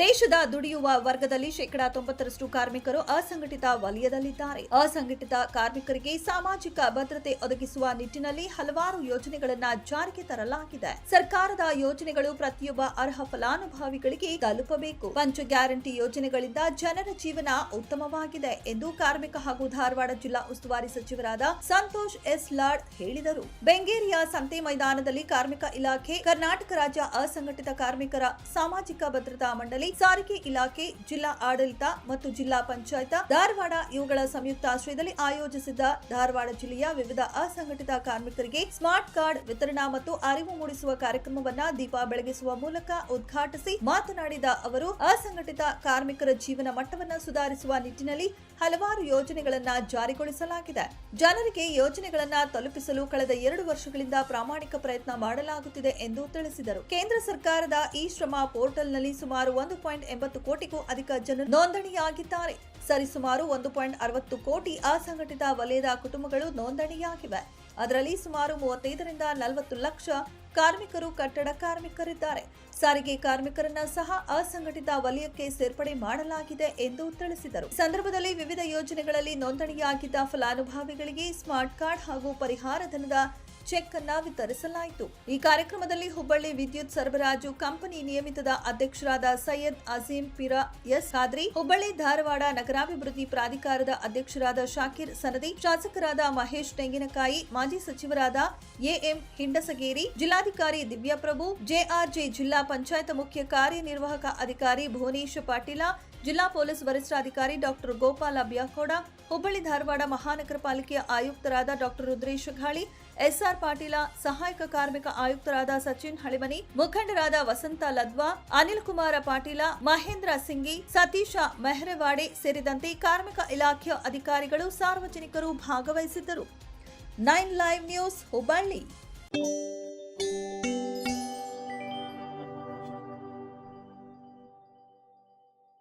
ದೇಶದ ದುಡಿಯುವ ವರ್ಗದಲ್ಲಿ ಶೇಕಡಾ ತೊಂಬತ್ತರಷ್ಟು ಕಾರ್ಮಿಕರು ಅಸಂಘಟಿತ ವಲಯದಲ್ಲಿದ್ದಾರೆ. ಅಸಂಘಟಿತ ಕಾರ್ಮಿಕರಿಗೆ ಸಾಮಾಜಿಕ ಭದ್ರತೆ ಒದಗಿಸುವ ನಿಟ್ಟಿನಲ್ಲಿ ಹಲವಾರು ಯೋಜನೆಗಳನ್ನು ಜಾರಿಗೆ ತರಲಾಗಿದೆ. ಸರ್ಕಾರದ ಯೋಜನೆಗಳು ಪ್ರತಿಯೊಬ್ಬ ಅರ್ಹ ಫಲಾನುಭವಿಗಳಿಗೆ ತಲುಪಬೇಕು. ಪಂಚ ಗ್ಯಾರಂಟಿ ಯೋಜನೆಗಳಿಂದ ಜನರ ಜೀವನ ಉತ್ತಮವಾಗಿದೆ ಎಂದು ಕಾರ್ಮಿಕ ಹಾಗೂ ಧಾರವಾಡ ಜಿಲ್ಲಾ ಉಸ್ತುವಾರಿ ಸಚಿವರಾದ ಸಂತೋಷ್ ಎಸ್ ಲಾಡ್ ಹೇಳಿದರು. ಬೆಂಗೇರಿಯ ಸಂತೆ ಮೈದಾನದಲ್ಲಿ ಕಾರ್ಮಿಕ ಇಲಾಖೆ ಕರ್ನಾಟಕ ರಾಜ್ಯ ಅಸಂಘಟಿತ ಕಾರ್ಮಿಕರ ಸಾಮಾಜಿಕ ಭದ್ರತಾ ಮಂಡಳಿ ಸಾರಿಗೆ ಇಲಾಖೆ, ಜಿಲ್ಲಾ ಆಡಳಿತ ಮತ್ತು ಜಿಲ್ಲಾ ಪಂಚಾಯತ್, ಧಾರವಾಡ ಇವುಗಳ ಸಂಯುಕ್ತ ಆಶ್ರಯದಲ್ಲಿ ಆಯೋಜಿಸಿದ್ದ ಧಾರವಾಡ ಜಿಲ್ಲೆಯ ವಿವಿಧ ಅಸಂಘಟಿತ ಕಾರ್ಮಿಕರಿಗೆ ಸ್ಮಾರ್ಟ್ ಕಾರ್ಡ್ ವಿತರಣಾ ಮತ್ತು ಅರಿವು ಮೂಡಿಸುವ ಕಾರ್ಯಕ್ರಮವನ್ನ ದೀಪ ಬೆಳಗಿಸುವ ಮೂಲಕ ಉದ್ಘಾಟಿಸಿ ಮಾತನಾಡಿದ ಅವರು, ಅಸಂಘಟಿತ ಕಾರ್ಮಿಕರ ಜೀವನ ಮಟ್ಟವನ್ನು ಸುಧಾರಿಸುವ ನಿಟ್ಟಿನಲ್ಲಿ ಹಲವಾರು ಯೋಜನೆಗಳನ್ನ ಜಾರಿಗೊಳಿಸಲಾಗಿದೆ. ಜನರಿಗೆ ಯೋಜನೆಗಳನ್ನ ತಲುಪಿಸಲು ಕಳೆದ ಎರಡು ವರ್ಷಗಳಿಂದ ಪ್ರಾಮಾಣಿಕ ಪ್ರಯತ್ನ ಮಾಡಲಾಗುತ್ತಿದೆ ಎಂದು ತಿಳಿಸಿದರು. ಕೇಂದ್ರ ಸರ್ಕಾರದ ಈ ಶ್ರಮ ಪೋರ್ಟಲ್ನಲ್ಲಿ ಸುಮಾರು ಒಂದು ಪಾಯಿಂಟ್ ಎಂಬತ್ತು ಕೋಟಿಗೂ ಅಧಿಕ ಜನ ನೋಂದಣಿಯಾಗಿದ್ದಾರೆ. ಸರಿಸುಮಾರು ಒಂದು ಪಾಯಿಂಟ್ ಅರವತ್ತು ಕೋಟಿ ಅಸಂಘಟಿತ ವಲಯದ ಕುಟುಂಬಗಳು ನೋಂದಣಿಯಾಗಿವೆ. ಅದರಲ್ಲಿ ಸುಮಾರು ಮೂವತ್ತೈದರಿಂದ ನಲವತ್ತು ಲಕ್ಷ ಕಾರ್ಮಿಕರು ಕಟ್ಟಡ ಕಾರ್ಮಿಕರಿದ್ದಾರೆ. ಸಾರಿಗೆ ಕಾರ್ಮಿಕರನ್ನ ಸಹ ಅಸಂಘಟಿತ ವಲಯಕ್ಕೆ ಸೇರ್ಪಡೆ ಮಾಡಲಾಗಿದೆ ಎಂದು ತಿಳಿಸಿದರು. ಸಂದರ್ಭದಲ್ಲಿ ವಿವಿಧ ಯೋಜನೆಗಳಲ್ಲಿ ನೋಂದಣಿಯಾಗಿದ್ದ ಫಲಾನುಭವಿಗಳಿಗೆ ಸ್ಮಾರ್ಟ್ ಕಾರ್ಡ್ ಹಾಗೂ ಪರಿಹಾರ ಧನದ ಚೆಕ್ ಅನ್ನ ವಿತರಿಸಲಾಯಿತು. ಈ ಕಾರ್ಯಕ್ರಮದಲ್ಲಿ ಹುಬ್ಬಳ್ಳಿ ವಿದ್ಯುತ್ ಸರಬರಾಜು ಕಂಪನಿ ನಿಯಮಿತದ ಅಧ್ಯಕ್ಷರಾದ ಸೈಯದ್ ಅಜೀಂ ಪಿರಾ ಎಸ್ ಖಾದ್ರಿ, ಹುಬ್ಬಳ್ಳಿ ಧಾರವಾಡ ನಗರಾಭಿವೃದ್ಧಿ ಪ್ರಾಧಿಕಾರದ ಅಧ್ಯಕ್ಷರಾದ ಶಾಕಿರ್ ಸನದಿ, ಶಾಸಕರಾದ ಮಹೇಶ್ ತೆಂಗಿನಕಾಯಿ, ಮಾಜಿ ಸಚಿವರಾದ ಎಎಂ ಹಿಂಡಸಗೇರಿ, ಜಿಲ್ಲಾಧಿಕಾರಿ ದಿವ್ಯಾಪ್ರಭು, ಜೆಆರ್ಜೆ ಜಿಲ್ಲಾ ಪಂಚಾಯತ್ ಮುಖ್ಯ ಕಾರ್ಯನಿರ್ವಾಹಕ ಅಧಿಕಾರಿ ಭುವನೇಶ್ ಪಾಟೀಲ ಜಿಲ್ಲಾ ಪೊಲೀಸ್ ವರಿಷ್ಠಾಧಿಕಾರಿ ಡಾಕ್ಟರ್ ಗೋಪಾಲ ಬ್ಯಾಕೋಡ, ಹುಬ್ಬಳ್ಳಿ ಧಾರವಾಡ ಮಹಾನಗರ ಪಾಲಿಕೆಯ ಆಯುಕ್ತರಾದ doctor Rudresh Ghali S R Patil, ಸಹಾಯಕ ಕಾರ್ಮಿಕ ಆಯುಕ್ತರಾದ ಸಚಿನ್ ಹಳಿಮನಿ, ಮುಖಂಡರಾದ ವಸಂತ ಲದ್ವಾ, ಅನಿಲ್ ಕುಮಾರ ಪಾಟೀಲ, ಮಹೇಂದ್ರ ಸಿಂಗಿ ಸತೀಶ ಮೆಹರವಾಡೆ ಸೇರಿದಂತೆ ಕಾರ್ಮಿಕ ಇಲಾಖೆಯ ಅಧಿಕಾರಿಗಳು ಸಾರ್ವಜನಿಕರು ಭಾಗವಹಿಸಿದ್ದರು. Nine live news, Hubballi.